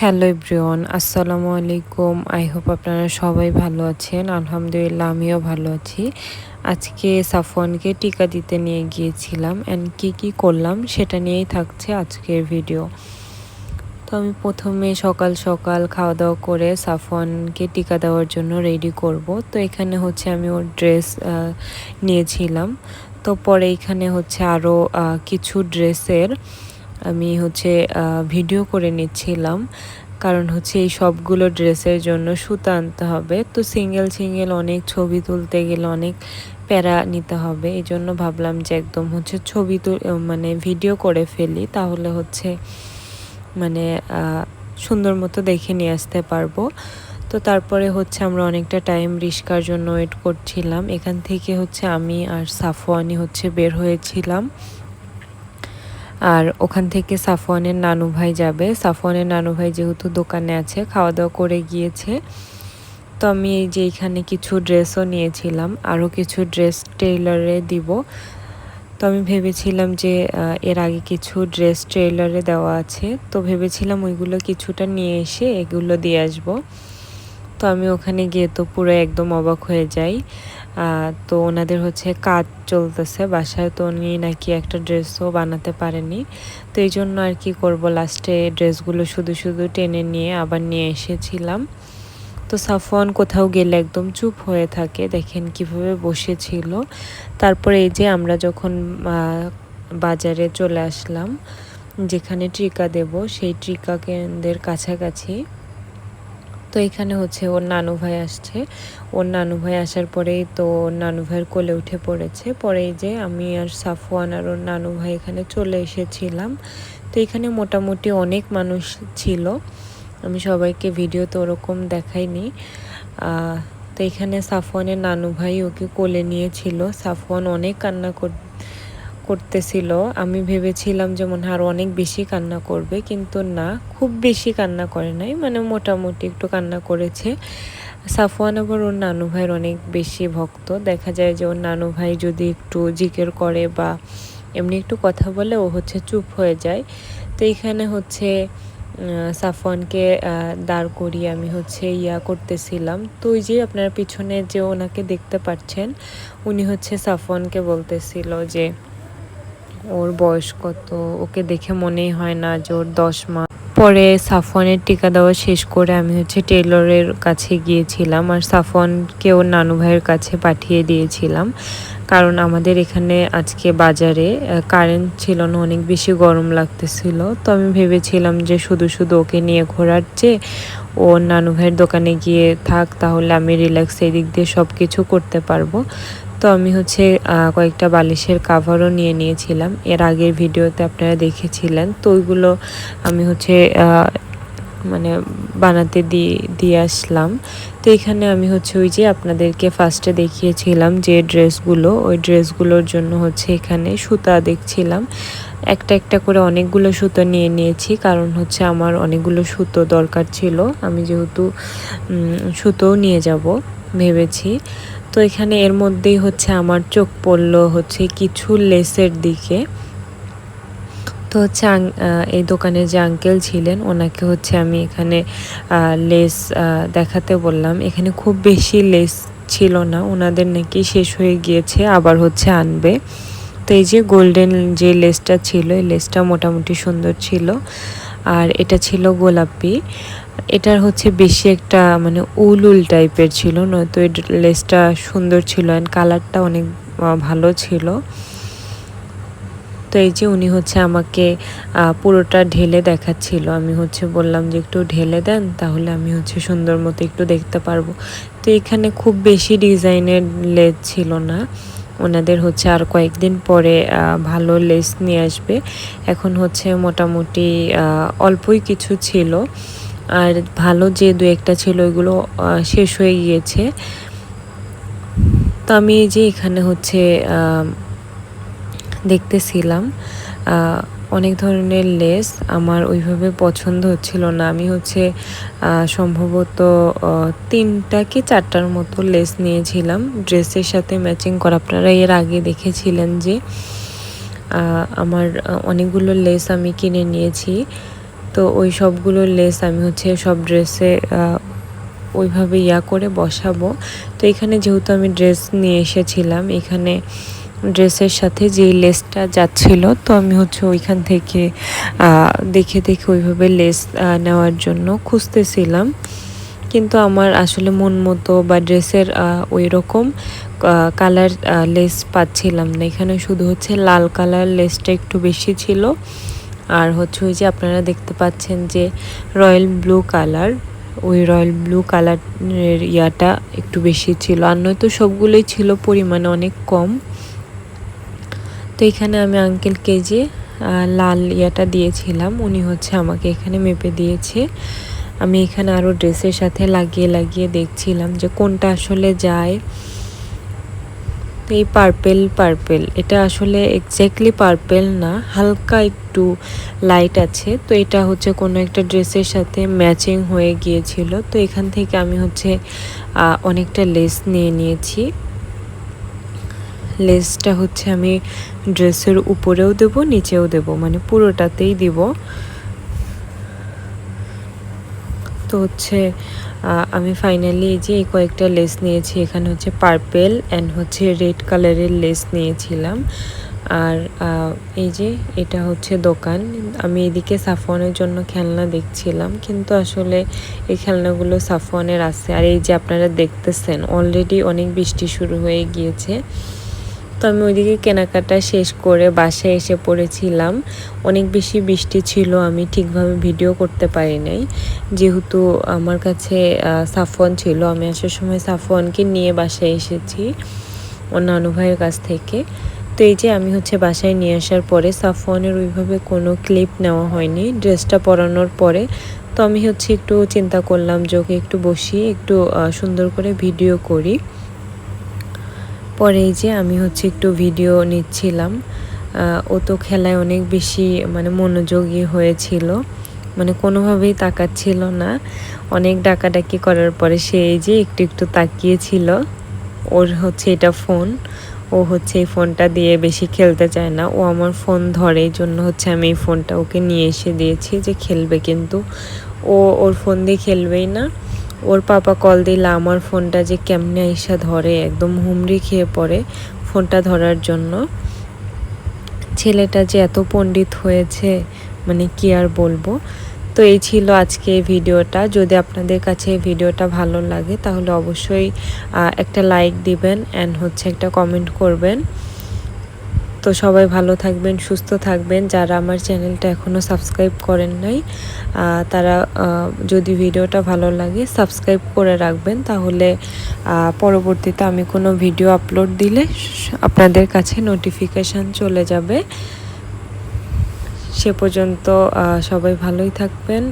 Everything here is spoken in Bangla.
হ্যালো এভরিওয়ান আসসালামু আলাইকুম আই হোপ আপনারা সবাই ভালো আছেন। আলহামদুলিল্লাহ, আমিও ভালো আছি। আজকে সাফওয়ানকে টিকা দিতে নিয়ে গিয়েছিলাম অ্যান্ড কী কী করলাম সেটা নিয়েই থাকছে আজকের ভিডিও তো আমি প্রথমে সকাল সকাল খাওয়া দাওয়া করে সাফওয়ানকে টিকা দেওয়ার জন্য রেডি করব। তো এখানে হচ্ছে আমি ওর ড্রেস নিয়েছিলাম। তো পরে এখানে হচ্ছে আরও কিছু ড্রেসের আমি হচ্ছে ভিডিও করে নিচ্ছিলাম। কারণ হচ্ছে এই সবগুলো ড্রেসের জন্য সুতা আনতে হবে। তো সিঙ্গেল সিঙ্গেল অনেক ছবি তুলতে গেলে অনেক প্যারা নিতে হবে। এই জন্য ভাবলাম যে একদম হচ্ছে ছবি মানে ভিডিও করে ফেলি। তাহলে হচ্ছে মানে সুন্দর মতো দেখে নিয়ে আসতে পারব। তো তারপরে হচ্ছে আমরা অনেকটা টাইম রিস্কার জন্য ওয়েট করছিলাম। এখান থেকে হচ্ছে আমি আর সাফওয়ানি হচ্ছে বের হয়েছিলাম। আর ওখান থেকে সাফওয়ানের নানু ভাই যাবে। সাফওয়ানের নানু ভাই যেহেতু দোকানে আছে খাওয়া দাওয়া করে গিয়েছে। তো আমি এই যে এখানে কিছু ড্রেসও নিয়েছিলাম, আরও কিছু ড্রেস টেইলারে দিব। তো আমি ভেবেছিলাম যে এর আগে কিছু ড্রেস ট্রেলারে দেওয়া আছে। তো ভেবেছিলাম ওইগুলো কিছুটা নিয়ে এসে এগুলো দিয়ে আসব। তো আমি ওখানে গিয়ে তো পুরো একদম অবাক হয়ে যাই। তো ওনাদের হচ্ছে কাজ চলতেছে। বাসায় তো উনি নাকি একটা ড্রেসও বানাতে পারেনি তো এই জন্য আর কি করব লাস্টে ড্রেসগুলো শুধু শুধু টেনে নিয়ে আবার নিয়ে এসেছিলাম। তো সাফওয়ান কোথাও গেলে একদম চুপ হয়ে থাকে, দেখেন কীভাবে বসেছিল। তারপরে এই যে আমরা যখন বাজারে চলে আসলাম, যেখানে ট্রিকা দেব, সেই ট্রিকা কেন্দ্রের কাছাকাছি তো এখানে হচ্ছে ওর নানু ভাই আসছে। ওর নানু ভাই আসার পরেই তো ওর নানু ভাইয়ের কোলে উঠে পড়েছে। পরেই যে আমি আর সাফওয়ান আর ওর নানু ভাই এখানে চলে এসেছিলাম। তো এখানে মোটামুটি অনেক মানুষ ছিল। আমি সবাইকে ভিডিও তো ওরকম দেখাইনি। তো এখানে সাফওয়ানের নানু ভাই ওকে কোলে নিয়েছিল। সাফওয়ান অনেক কান্না কর করতেছিল, আমি ভেবেছিলাম যে মনে হয় অনেক বেশি কান্না করবে, কিন্তু না, খুব বেশি কান্না করে নাই মানে মোটামুটি একটু কান্না করেছে। সাফওয়ান আবার ওর নানু ভাইয়ের অনেক বেশি ভক্ত, দেখা যায় যে ওর নানু ভাই যদি একটু জিকের করে বা এমনি একটু কথা বলে, ও হচ্ছে চুপ হয়ে যায়। তো এখানে হচ্ছে সাফওয়ানকে দাঁড় করিয়ে আমি হচ্ছে ইয়া করতেছিলাম। তো ওই যে আপনার পিছনে যে ওনাকে দেখতে পাচ্ছেন, উনি হচ্ছে সাফওয়ানকে বলতেছিল যে ওর বয়স কত? ওকে দেখে মনেই হয় না যে ওর দশ মাস পরে সাফওয়ানের টিকা দেওয়া শেষ করে আমি হচ্ছে টেলরের কাছে গিয়েছিলাম আর সাফওয়ানকে ওর নানু ভাইয়ের কাছে পাঠিয়ে দিয়েছিলাম। কারণ আমাদের এখানে আজকে বাজারে কারেন্ট ছিল না, অনেক বেশি গরম লাগতেছিল। তো আমি ভেবেছিলাম যে শুধু শুধু ওকে নিয়ে ঘোরার চেয়ে ও নানু ভাইয়ের দোকানে গিয়ে থাক, তাহলে আমি রিল্যাক্স এই দিক দিয়ে সব কিছু করতে পারব। তো আমি হচ্ছে কয়েকটা বালিশের কাভারও নিয়ে নিয়েছিলাম। এর আগের ভিডিওতে আপনারা দেখেছিলেন। তো ওইগুলো আমি হচ্ছে মানে বানাতে দিয়ে দিয়ে আসলাম। তো এখানে আমি হচ্ছে ওই যে আপনাদেরকে ফার্স্টে দেখিয়েছিলাম যে ড্রেসগুলো। ওই ড্রেসগুলোর জন্য হচ্ছে এখানে সুতা দেখছিলাম। একটা একটা করে অনেকগুলো সুতো নিয়ে নিয়েছি। কারণ হচ্ছে আমার অনেকগুলো সুতো দরকার ছিল। আমি যেহেতু সুতোও নিয়ে যাব, ভেবেছি। তো এখানে এর মধ্যেই হচ্ছে আমার চোখ পড়ল হচ্ছে কিছু লেসের দিকে। তো হচ্ছে এই দোকানে যে আঙ্কেল ছিলেন, ওনাকে হচ্ছে আমি এখানে লেস দেখাতে বললাম। এখানে খুব বেশি লেস ছিল না, ওনাদের নাকি শেষ হয়ে গিয়েছে, আবার হচ্ছে আনবে। তো এই যে গোল্ডেন যে লেসটা ছিল, এই লেসটা মোটামুটি সুন্দর ছিল। আর এটা ছিল গোলাপি। এটার হচ্ছে বেশি একটা মানে উল উল টাইপের ছিল, নয়তো এই লেসটা সুন্দর ছিল অ্যান্ড কালারটা অনেক ভালো ছিল। তো এই যে উনি হচ্ছে আমাকে পুরোটা ঢেলে দেখাচ্ছিল। আমি হচ্ছে বললাম যে একটু ঢেলে দেন, তাহলে আমি হচ্ছে সুন্দর মতো একটু দেখতে পারব। তো এখানে খুব বেশি ডিজাইনের লেস ছিল না। ওনাদের হচ্ছে আর কয়েকদিন পরে ভালো লেস নিয়ে আসবে। এখন হচ্ছে মোটামুটি অল্পই কিছু ছিল। আর ভালো যে দু একটা ছিল ওইগুলো শেষ হয়ে গিয়েছে। তো আমি যে এখানে হচ্ছে দেখতেছিলাম অনেক ধরনের লেস আমার ওইভাবে পছন্দ হচ্ছিল না। আমি হচ্ছে সম্ভবত তিনটা কি চারটার মতো লেস নিয়েছিলাম। ড্রেসের সাথে ম্যাচিং করা। আপনারা এর আগে দেখেছিলেন যে আমার অনেকগুলো লেস আমি কিনে নিয়েছি। তো ওই সবগুলো লেস আমি হচ্ছে সব ড্রেসে ওইভাবে ইয়া করে বসাবো। তো এখানে যেহেতু আমি ড্রেস নিয়ে এসেছিলাম, এখানে ড্রেসের সাথে যেই লেসটা যাচ্ছিল, তো আমি হচ্ছে ওইখান থেকে দেখে দেখে ওইভাবে লেস নেওয়ার জন্য খুঁজতেছিলাম। কিন্তু আমার আসলে মন মতো বা ড্রেসের ওই রকম কালার লেস পাচ্ছিলাম না। এখানে শুধু হচ্ছে লাল কালার লেসটা একটু বেশি ছিল। আর হচ্ছে ওই যে আপনারা দেখতে পাচ্ছেন যে রয়্যাল ব্লু কালার, ওই রয়্যাল ব্লু কালারের ইয়াটা একটু বেশি ছিল। আর নয়তো সবগুলোই ছিল পরিমাণে অনেক কম। তো এখানে আমি আঙ্কেলকে যে লাল ইয়াটা দিয়েছিলাম, উনি হচ্ছে আমাকে এখানে মেপে দিয়েছে। আমি এখানে আরও ড্রেসের সাথে লাগিয়ে লাগিয়ে দেখছিলাম যে কোনটা আসলে যায়। এই পার্পেল পার্পেল, এটা আসলে এক্স্যাক্টলি পার্পেল না, হালকা একটু লাইট আছে। তো এটা হচ্ছে কোনো একটা ড্রেসের সাথে ম্যাচিং হয়ে গিয়েছিল। তো এখান থেকে আমি হচ্ছে অনেকটা লেস নিয়ে নিয়েছি। লেসটা হচ্ছে আমি ড্রেসের উপরেও দেব, নিচেও দেব মানে পুরোটাতেই দিব। তো হচ্ছে আমি ফাইনালি এই যে এই কয়েকটা লেস নিয়েছি, এখানে হচ্ছে পার্পেল অ্যান্ড হচ্ছে রেড কালারের লেস নিয়েছিলাম। আর এই যে এটা হচ্ছে দোকান। আমি এদিকে সাফওয়ানের জন্য খেলনা দেখছিলাম, কিন্তু আসলে এই খেলনাগুলো সাফওয়ানের আছে। আর এই যে আপনারা দেখতেছেন অলরেডি অনেক বৃষ্টি শুরু হয়ে গিয়েছে। তো আমি ওইদিকে কেনাকাটা শেষ করে বাসায় এসে পড়েছিলাম। অনেক বেশি বৃষ্টি ছিল, আমি ঠিকভাবে ভিডিও করতে পারি নাই। যেহেতু আমার কাছে সাফওয়ান ছিল, আমি আসার সময় সাফওয়ানকে নিয়ে বাসায় এসেছি অন্যান্য ভাইয়ের কাছ থেকে। তো এই যে আমি হচ্ছে বাসায় নিয়ে আসার পরে সাফওয়ানের ওইভাবে কোনো ক্লিপ নেওয়া হয়নি, ড্রেসটা পরানোর পরে। তো আমি হচ্ছে একটু চিন্তা করলাম যে ওকে একটু বসিয়ে একটু সুন্দর করে ভিডিও করি। পরে এই যে আমি হচ্ছে একটু ভিডিও নিচ্ছিলাম ও তো খেলায় অনেক বেশি মানে মনোযোগী হয়েছিল মানে কোনোভাবেই তাকাচ্ছিল না। অনেক ডাকাডাকি করার পরে সে এই যে একটু একটু তাকিয়েছিল, ওর হচ্ছে এটা ফোন ও হচ্ছে এই ফোনটা দিয়ে বেশি খেলতে চায় না। ও আমার ফোন ধরে, এই জন্য হচ্ছে আমি এই ফোনটা ওকে নিয়ে এসে দিয়েছি যে খেলবে কিন্তু। ও ওর ফোন দিয়ে খেলবেই না। ওর পাপা কল দিলে আমার ফোনটা যে কেমনে আইসা ধরে, একদম হুমড়ি খেয়ে পড়ে ফোনটা ধরার জন্য। ছেলেটা যে এত পণ্ডিত হয়েছে মানে কি আর বলব? তো এই ছিল আজকে ভিডিওটা। যদি আপনাদের কাছে ভিডিওটা ভালো লাগে, তাহলে অবশ্যই একটা লাইক দিবেন অ্যান্ড হচ্ছে একটা কমেন্ট করবেন। তো সবাই ভালো থাকবেন, সুস্থ থাকবেন। যারা আমার চ্যানেলটা এখনও সাবস্ক্রাইব করেন নাই তারা যদি ভিডিওটা ভালো লাগে, সাবস্ক্রাইব করে রাখবেন। তাহলে পরবর্তীতে আমি কোনো ভিডিও আপলোড দিলে আপনাদের কাছে নোটিফিকেশান চলে যাবে। সে পর্যন্ত সবাই ভালোই থাকবেন।